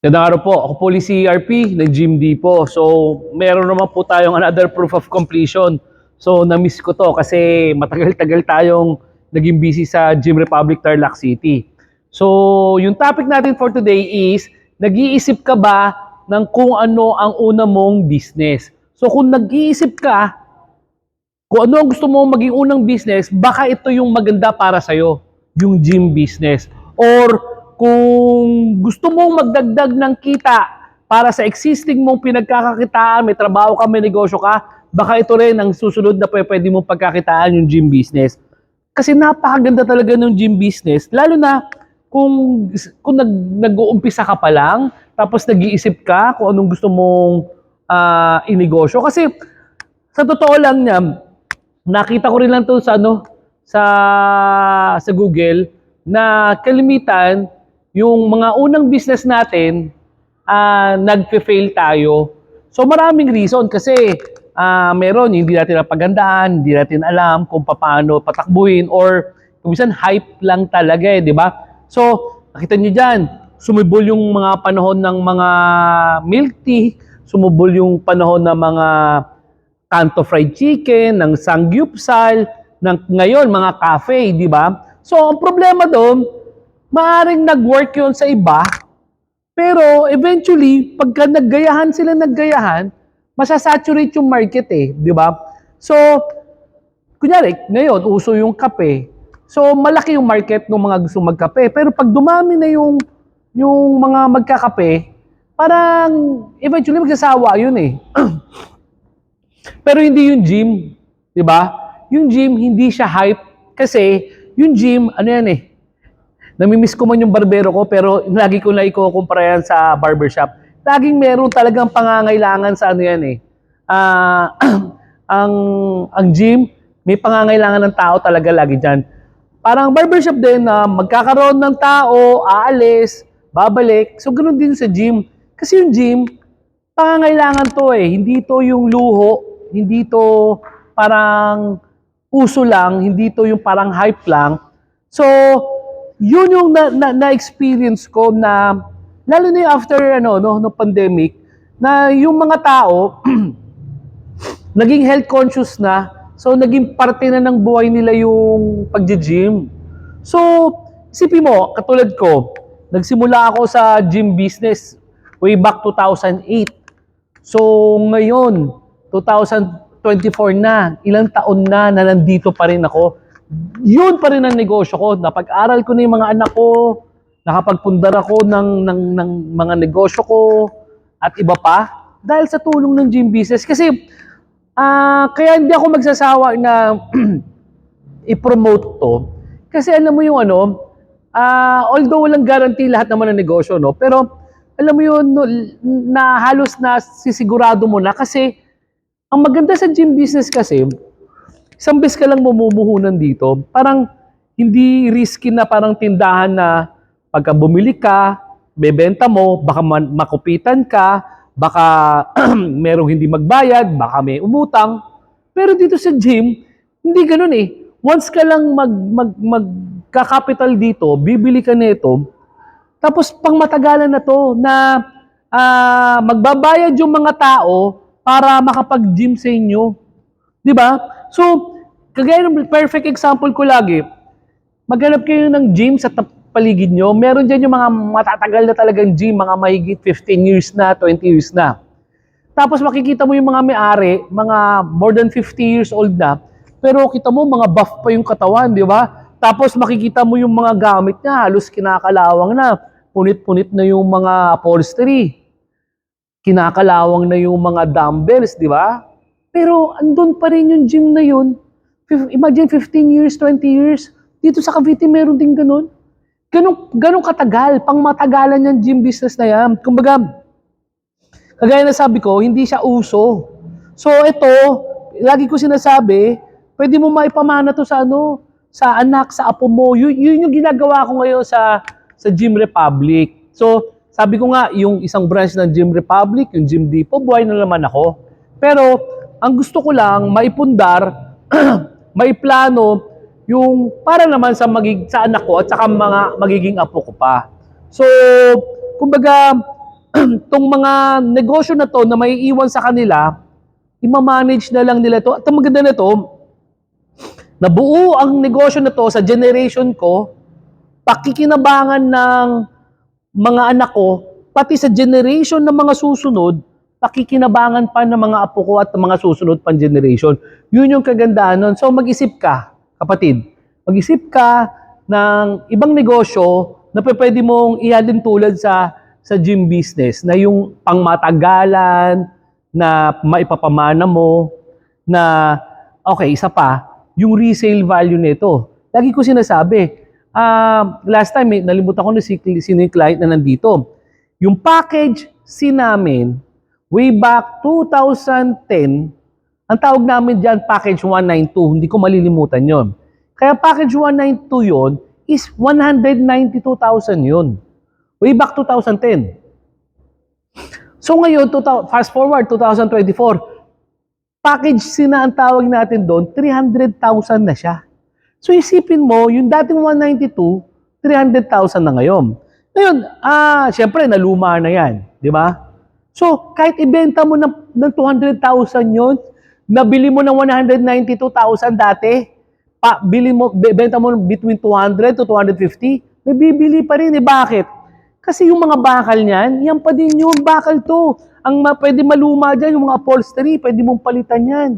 Gandang araw po. Ako po si CRP ng Gym D po. So, meron naman po tayong another proof of completion. So, na-miss ko to kasi matagal-tagal tayong naging busy sa Gym Republic Tarlac City. So, yung topic natin for today is, nag-iisip ka ba ng kung ano ang una mong business? So, kung nag-iisip ka, kung ano ang gusto mo maging unang business, baka ito yung maganda para sa'yo, yung gym business. Or kung gusto mong magdagdag ng kita para sa existing mong pinagkakakitaan, may trabaho ka, may negosyo ka, baka ito rin ang susunod na pwe- pwede mong pagkakitaan yung gym business. Kasi napakaganda talaga ng gym business, lalo na kung kung nag, nag-uumpisa ka pa lang, tapos nag-iisip ka kung anong gusto mong ah, inegosyo. Kasi sa totoo lang niya, nakita ko rin lang to sa ano sa sa Google na kalimitan yung mga unang business natin ah nagfe-fail tayo. So maraming reason kasi ah meron hindi natin napagandaan, hindi natin alam kung paano patakbuhin or minsan hype lang talaga eh, di ba? So, nakita niyo diyan, sumibol yung mga panahon ng mga milk tea, sumibol yung panahon ng mga kanto fried chicken, ng sangyupsal, ng ngayon mga cafe, di ba? So, ang problema doon, maaring nag-work yun sa iba, pero eventually, pagka naggayahan sila naggayahan, masasaturate yung market eh, di ba? So, kunyari, ngayon, uso yung kape. So, malaki yung market ng mga gusto magkape. Pero pag dumami na yung, yung mga magkakape, parang eventually magsasawa yun eh. Pero hindi yung gym, 'di ba? Yung gym hindi siya hype kasi yung gym ano yan eh. Namimiss ko man yung barbero ko pero lagi ko na iko-kumpara yan sa barbershop. Laging meron talagang pangangailangan sa ano yan eh. Ah, ang ang gym may pangangailangan ng tao talaga lagi diyan. Parang barbershop din na magkakaroon ng tao, aalis, babalik. So ganoon din sa gym. Kasi yung gym, pangangailangan to eh. Hindi to yung luho, hindi to parang uso lang, hindi to yung parang hype lang. So, yun yung na, na, na-experience ko na, lalo na yung after ano, no, no pandemic, na yung mga tao, naging health conscious na, so naging parte na ng buhay nila yung pagje-gym. So, isipin mo, katulad ko, nagsimula ako sa gym business way back 2008. So, ngayon, 2024 na, ilang taon na na nandito pa rin ako. Yun pa rin ang negosyo ko. Napag-aral ko na yung mga anak ko, nakapagpundar ako ng, ng, ng mga negosyo ko, at iba pa, dahil sa tulong ng gym business. Kasi, ah kaya hindi ako magsasawa na i-promote to. Kasi alam mo yung ano, ah although walang guarantee lahat naman ng negosyo, no? Pero, alam mo yun, no, na halos na sisigurado mo na kasi ang maganda sa gym business kasi, isang beses ka lang mamumuhunan dito, parang hindi risky na parang tindahan na pagka bumili ka, bebenta mo, baka man, makupitan ka, baka merong hindi magbayad, baka may umutang. Pero dito sa gym, hindi ganun eh. Once ka lang mag, mag, magka-capital dito, bibili ka nito, tapos pang matagalan na to na ah, magbabayad yung mga tao para makapag-gym sa inyo. 'Di ba? So, kagaya ng perfect example ko lagi, maghanap kayo ng gym sa paligid nyo. Meron dyan yung mga matatagal na talagang gym, mga mahigit 15 years na, 20 years na. Tapos makikita mo yung mga may-ari, mga more than 50 years old na, pero kita mo mga buff pa yung katawan, di ba? Tapos makikita mo yung mga gamit niya, halos kinakalawang na. Punit-punit na yung mga upholstery. Kinakalawang na yung mga dumbbells, di ba? Pero andun pa rin yung gym na yun. Imagine 15 years, 20 years. Dito sa Cavite meron din ganun. Ganun, ganun katagal, pang matagalan yung gym business na yan. Kumbaga, kagaya na sabi ko, hindi siya uso. So ito, lagi ko sinasabi, pwede mo maipamana to sa ano, sa anak, sa apo mo. Yun, yun yung ginagawa ko ngayon sa sa Gym Republic. So, sabi ko nga, yung isang branch ng Gym Republic, yung Gym Depot, buhay na naman ako. Pero, ang gusto ko lang, maipundar, maiplano, yung para naman sa, magig, sa anak ko at saka mga magiging apo ko pa. So, kumbaga, tong mga negosyo na to na may iwan sa kanila, ima-manage na lang nila to. At ang maganda na to, nabuo ang negosyo na to sa generation ko, pakikinabangan ng mga anak ko, pati sa generation ng mga susunod, pakikinabangan pa ng mga apo ko at ng mga susunod pang generation. Yun yung kagandahan nun. So mag-isip ka, kapatid. Mag-isip ka ng ibang negosyo na pwede mong ihalin tulad sa sa gym business na yung pangmatagalan na maipapamana mo na okay, isa pa, yung resale value nito. Lagi ko sinasabi, ah, last time, eh, nalimutan ko na si, sino yung client na nandito. Yung package si namin, way back 2010, ang tawag namin dyan, package 192, hindi ko malilimutan yon. Kaya package 192 yon is 192,000 yun. Way back 2010. So ngayon, 2000 fast forward, 2024, package C na ang tawag natin doon, 300,000 na siya. So isipin mo, yung dating 192, 300,000 na ngayon. Ngayon, ah, syempre, naluma na yan. Di ba? So, kahit ibenta mo ng, ng 200,000 yon nabili mo ng 192,000 dati, pa, bili mo, be- benta mo between 200 to 250, may bibili pa rin. Eh, bakit? Kasi yung mga bakal niyan, yan pa din yun, bakal to. Ang ma, pwede maluma dyan, yung mga upholstery, pwede mong palitan yan.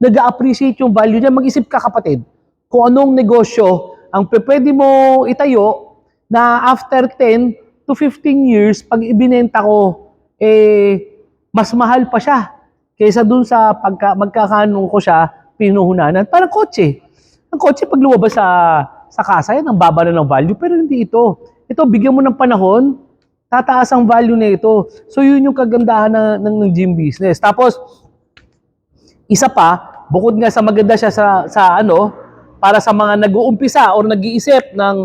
Nag-appreciate yung value niyan. Mag-isip ka kapatid, kung anong negosyo ang pwede mo itayo na after 10 to 15 years, pag ibinenta ko, eh, mas mahal pa siya kaysa dun sa pagka, magkakanong ko siya, pinuhunanan. Parang kotse. Ang kotse, pag lumabas sa, sa kasa, yan, ang baba na ng value. Pero hindi ito. Ito, bigyan mo ng panahon, tataas ang value na ito. So, yun yung kagandahan na, ng, ng gym business. Tapos, isa pa, bukod nga sa maganda siya sa, sa ano, para sa mga nag-uumpisa or nag-iisip ng,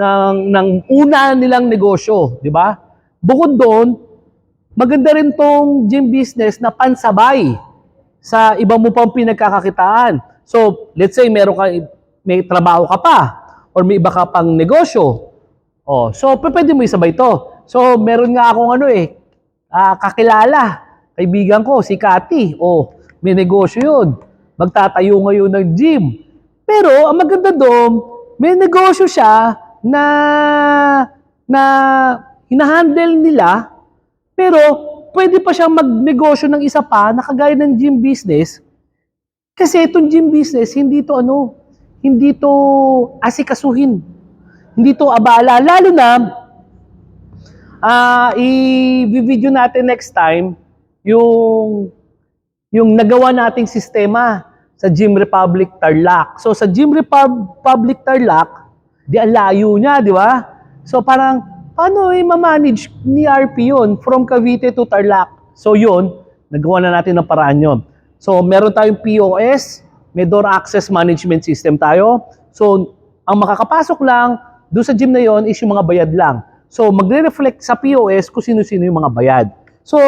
ng, ng una nilang negosyo, di ba? Bukod doon, maganda rin tong gym business na pansabay sa iba mo pang pinagkakakitaan. So, let's say meron ka, may trabaho ka pa or may iba ka pang negosyo. Oh, so pwede mo isabay to. So, meron nga akong ano eh, ah, kakilala, kaibigan ko, si Kati. Oh, may negosyo yun. Magtatayo ngayon ng gym. Pero, ang maganda doon, may negosyo siya na na hinahandle nila pero pwede pa siyang magnegosyo ng isa pa na kagaya ng gym business. Kasi itong gym business, hindi to ano, hindi to asikasuhin. Hindi to abala. Lalo na, ah i-video natin next time yung yung nagawa nating sistema sa Gym Republic Tarlac. So sa Gym Repub- Republic Tarlac, di ang layo niya, di ba? So parang, paano i manage ni RP yun from Cavite to Tarlac? So yun, nagawa na natin ng paraan yun. So meron tayong POS, may door access management system tayo. So ang makakapasok lang doon sa gym na yon is yung mga bayad lang. So magre-reflect sa POS kung sino-sino yung mga bayad. So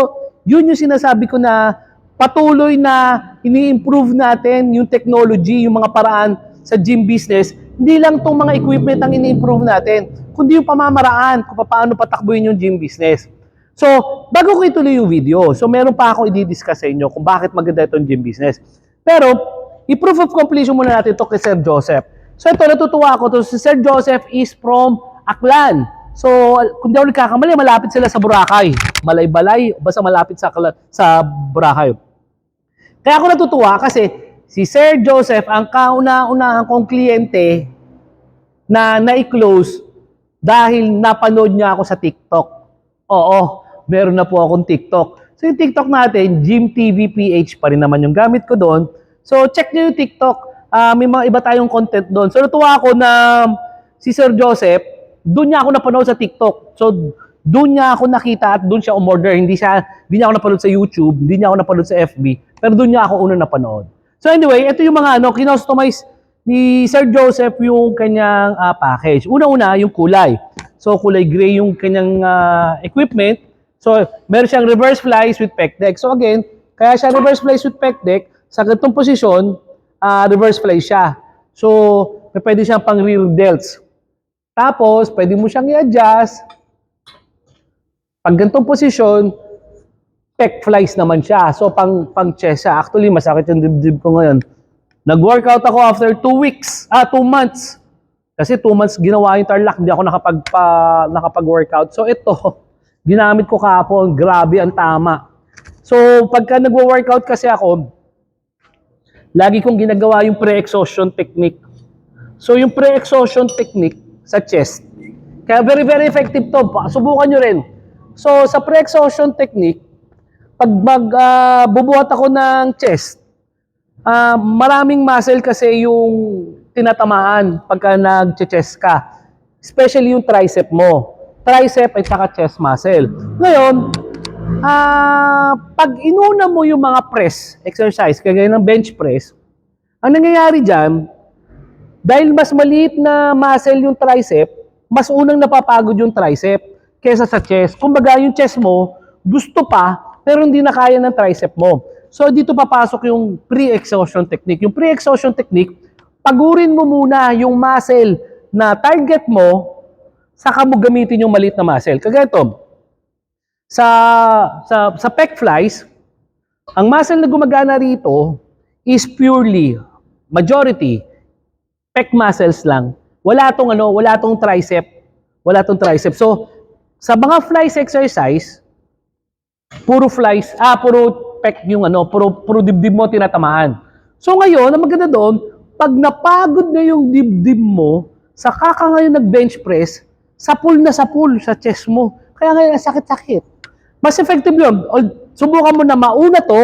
yun yung sinasabi ko na patuloy na ini-improve natin yung technology, yung mga paraan sa gym business. Hindi lang tong mga equipment ang ini-improve natin, kundi yung pamamaraan kung paano patakbuhin yung gym business. So, bago ko ituloy yung video, so meron pa ako i-discuss sa inyo kung bakit maganda itong gym business. Pero, i-proof of completion muna natin ito kay Sir Joseph. So ito, natutuwa ako to. Si Sir Joseph is from Aklan. So, kung di ako nagkakamali, malapit sila sa Boracay. Malay-balay, basta malapit sa, sa Boracay. Kaya ako natutuwa kasi si Sir Joseph ang kauna-unahan kong kliyente na na-close dahil napanood niya ako sa TikTok. Oo, meron na po akong TikTok. So yung TikTok natin, Gym TV PH pa rin naman yung gamit ko doon. So check niyo yung TikTok. Ah, may mga iba tayong content doon. So natuwa ako na si Sir Joseph, doon niya ako napanood sa TikTok. So doon niya ako nakita at doon siya umorder. Hindi siya hindi niya ako napanood sa YouTube, hindi niya ako napanood sa FB, pero doon niya ako una napanood. So anyway, ito yung mga ano, kinostomize ni Sir Joseph yung kanyang ah, package. Una-una, yung kulay. So kulay gray yung kanyang ah, equipment. So meron siyang reverse flies with pec deck. So again, kaya siya reverse flies with pec deck, sa ganitong posisyon, ah, reverse fly siya. So may pwede siyang pang rear delts. Tapos, pwede mo siyang i-adjust Pag ganitong posisyon, pec flies naman siya. So, pang, pang chest siya. Actually, masakit yung dibdib ko ngayon. Nag-workout ako after two weeks, ah, two months. Kasi two months ginawa yung tarlac, hindi ako nakapag, nakapag-workout. So, ito, ginamit ko kahapon. Grabe, ang tama. So, pagka nagwo-workout kasi ako, lagi kong ginagawa yung pre-exhaustion technique. So, yung pre-exhaustion technique sa chest, kaya very, very effective to. Subukan nyo rin. So, sa pre-exhaustion technique, pag mag, ah, bubuhat ako ng chest, ah, maraming muscle kasi yung tinatamaan pagka nag-chest ka. Especially yung tricep mo. Tricep at saka chest muscle. Ngayon, ah, pag inuna mo yung mga press, exercise, kagaya ng bench press, ang nangyayari dyan, dahil mas maliit na muscle yung tricep, mas unang napapagod yung tricep kesa sa chest. Kumbaga, yung chest mo, gusto pa, pero hindi na kaya ng tricep mo. So, dito papasok yung pre-exhaustion technique. Yung pre-exhaustion technique, pagurin mo muna yung muscle na target mo, saka mo gamitin yung maliit na muscle. Kagaya ito, sa, sa, sa pec flies, ang muscle na gumagana rito is purely, majority, pec muscles lang. Wala tong ano, wala tong tricep. Wala tong tricep. So, sa mga flies exercise, puro flies, ah, puro pec yung ano, puro, puro dibdib mo tinatamaan. So ngayon, ang maganda doon, pag napagod na yung dibdib mo, saka ka ngayon nag-bench press, sapul na sapul sa chest mo. Kaya ngayon, sakit-sakit. Mas effective yun. Subukan mo na mauna to,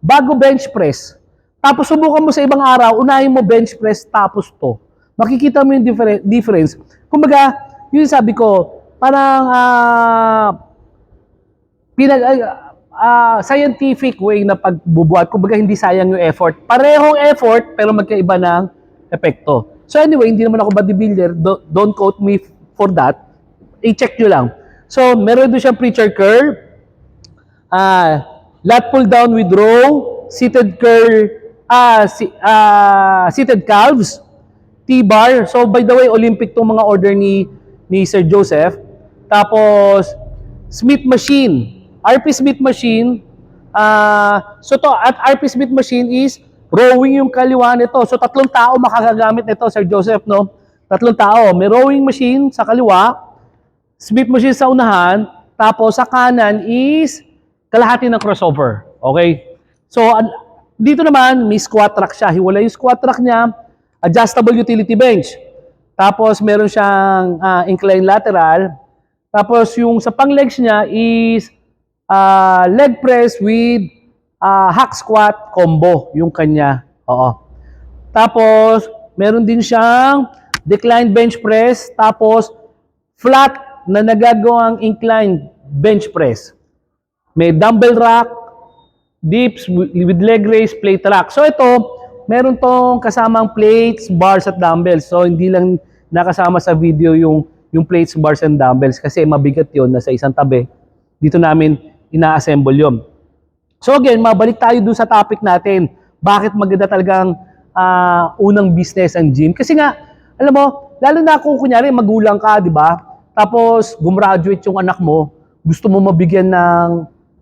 bago bench press. Tapos subukan mo sa ibang araw, unahin mo bench press, tapos to. Makikita mo yung differ- difference. Kumbaga, yun sabi ko, parang ah, pinag ah, scientific way na pagbubuhat. Kumbaga hindi sayang yung effort. Parehong effort pero magkaiba ng epekto. So anyway, hindi naman ako bodybuilder. Do- don't quote me for that. I-check nyo lang. So, meron doon siyang preacher curl. Ah, lat pull down with row, seated curl, ah, si, ah, seated calves, T-bar. So, by the way, Olympic tong mga order ni ni Sir Joseph. Tapos, Smith machine. RP Smith machine. ah so, to, at RP Smith machine is rowing yung kaliwa nito. So, tatlong tao makakagamit nito, Sir Joseph, no? Tatlong tao. May rowing machine sa kaliwa, Smith machine sa unahan, tapos sa kanan is kalahati ng crossover. Okay? So, dito naman, may squat rack siya. Hiwala yung squat rack niya, adjustable utility bench. Tapos, meron siyang ah, incline lateral. Tapos, yung sa pang legs niya is ah, leg press with ah, hack squat combo, yung kanya. Oo. Tapos, meron din siyang decline bench press, tapos flat na nagagawang incline bench press. May dumbbell rack, dips wi- with leg raise, plate rack. So ito, meron tong kasamang plates, bars at dumbbells. So hindi lang nakasama sa video yung yung plates, bars and dumbbells kasi mabigat 'yon nasa isang tabi. Dito namin ina-assemble 'yon. So again, mabalik tayo dun sa topic natin. Bakit maganda talagang ah, unang business ang gym? Kasi nga, alam mo, lalo na kung kunyari magulang ka, di ba? Tapos gumraduate yung anak mo, gusto mo mabigyan ng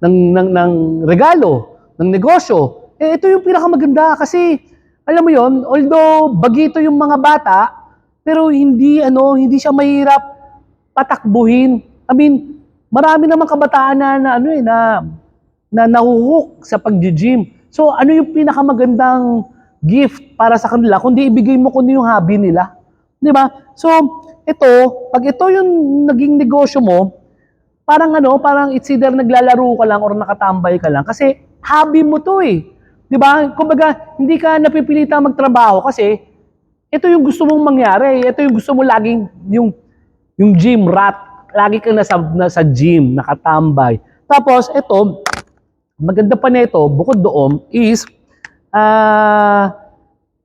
ng ng, ng regalo, ng negosyo. Eh ito yung pinakamaganda kasi alam mo yon, although bagito yung mga bata, pero hindi ano, hindi siya mahirap patakbuhin. I mean, marami naman kabataan na, na ano eh na na nahuhook sa pag-gym. So, ano yung pinakamagandang gift para sa kanila kundi ibigay mo kundi yung hobby nila. 'Di ba? So, ito, pag ito yung naging negosyo mo, parang ano, parang it's either naglalaro ka lang or nakatambay ka lang kasi hobby mo 'to eh. 'Di ba? Kumbaga, hindi ka napipilita magtrabaho kasi ito yung gusto mong mangyari. Ito yung gusto mo laging yung yung gym rat. Lagi kang nasa, nasa gym, nakatambay. Tapos, ito, maganda pa nito, bukod doon, is, ah,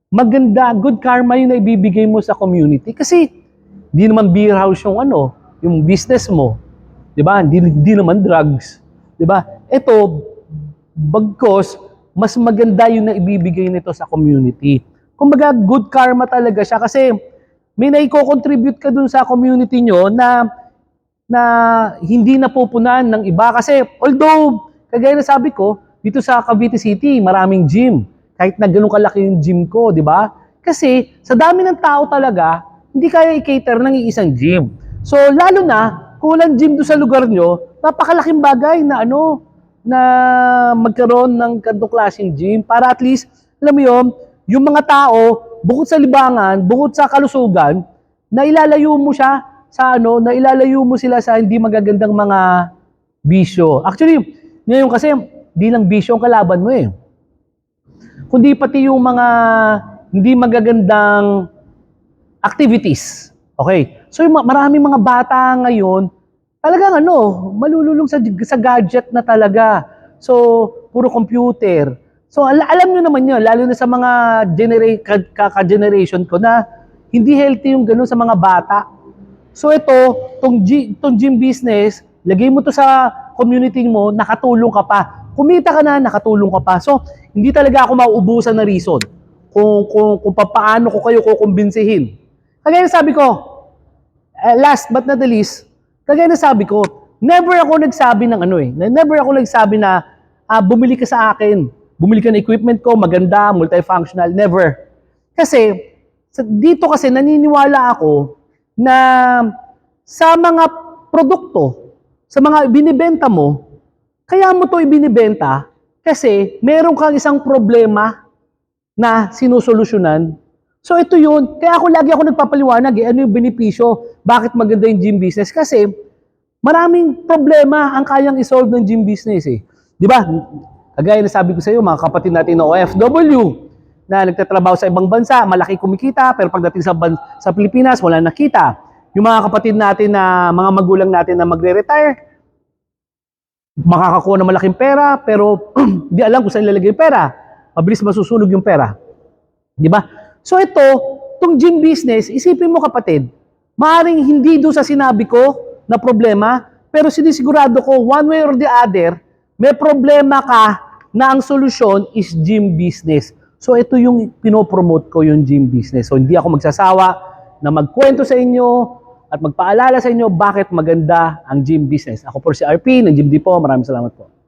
maganda, good karma yung naibibigay mo sa community. Kasi, di naman beer house yung ano, yung business mo. Di ba? Di, di naman drugs. Di ba? Ito, bagkos, mas maganda yung naibibigay nito sa community. Kumbaga, good karma talaga siya kasi may naiko-contribute ka dun sa community nyo na na hindi napupunan ng iba. Kasi although, kagaya na sabi ko, dito sa Cavite City, maraming gym. Kahit na ganun kalaki yung gym ko, di ba? Kasi sa dami ng tao talaga, hindi kaya i-cater ng iisang gym. So lalo na, kung walang gym doon sa lugar nyo, napakalaking bagay na ano, na magkaroon ng ganitong klaseng gym para at least, alam mo yun, yung mga tao, bukod sa libangan, bukod sa kalusugan, na ilalayo mo siya sa ano, na ilalayo mo sila sa hindi magagandang mga bisyo. Actually, ngayon kasi, di lang bisyo ang kalaban mo eh. Kundi pati yung mga hindi magagandang activities. Okay? So yung ma- maraming mga bata ngayon, talagang ano, malululong sa, sa gadget na talaga. So, puro computer. So, al- alam nyo naman yun, lalo na sa mga genera- ka- kaka-generation ko na hindi healthy yung ganun sa mga bata. So, ito, tong, tong gym business, lagay mo to sa community mo, nakatulong ka pa. Kumita ka na, nakatulong ka pa. So, hindi talaga ako mauubusan na reason kung, kung, kung paano ko kayo kukumbinsihin. Kagaya na sabi ko, eh, last but not the least, kagaya na sabi ko, never ako nagsabi ng ano eh, never ako nagsabi na ah, bumili ka sa akin, bumili ka ng equipment ko, maganda, multifunctional, never. Kasi, dito kasi naniniwala ako na sa mga produkto, sa mga binibenta mo, kaya mo to ibinibenta kasi meron kang isang problema na sinusolusyonan. So ito yun. Kaya ako lagi ako nagpapaliwanag eh, ano yung benepisyo, bakit maganda yung gym business. Kasi maraming problema ang kayang isolve ng gym business eh. Di ba? Kagaya na sabi ko sa iyo, mga kapatid natin na OFW, na nagtatrabaho sa ibang bansa, malaki kumikita, pero pagdating sa, ban- sa Pilipinas, wala nakita. Yung mga kapatid natin na, mga magulang natin na magre-retire, makakakuha ng malaking pera, pero hindi alam kung saan ilalagay yung pera. Mabilis masusunog yung pera. Di ba? So ito, tong gym business, isipin mo kapatid, maaring hindi doon sa sinabi ko na problema, pero sinisigurado ko, one way or the other, may problema ka na ang solusyon is gym business. So ito yung pinopromote ko yung gym business. So hindi ako magsasawa na magkwento sa inyo at magpaalala sa inyo bakit maganda ang gym business. Ako po si RP ng Gym Depot. Maraming salamat po.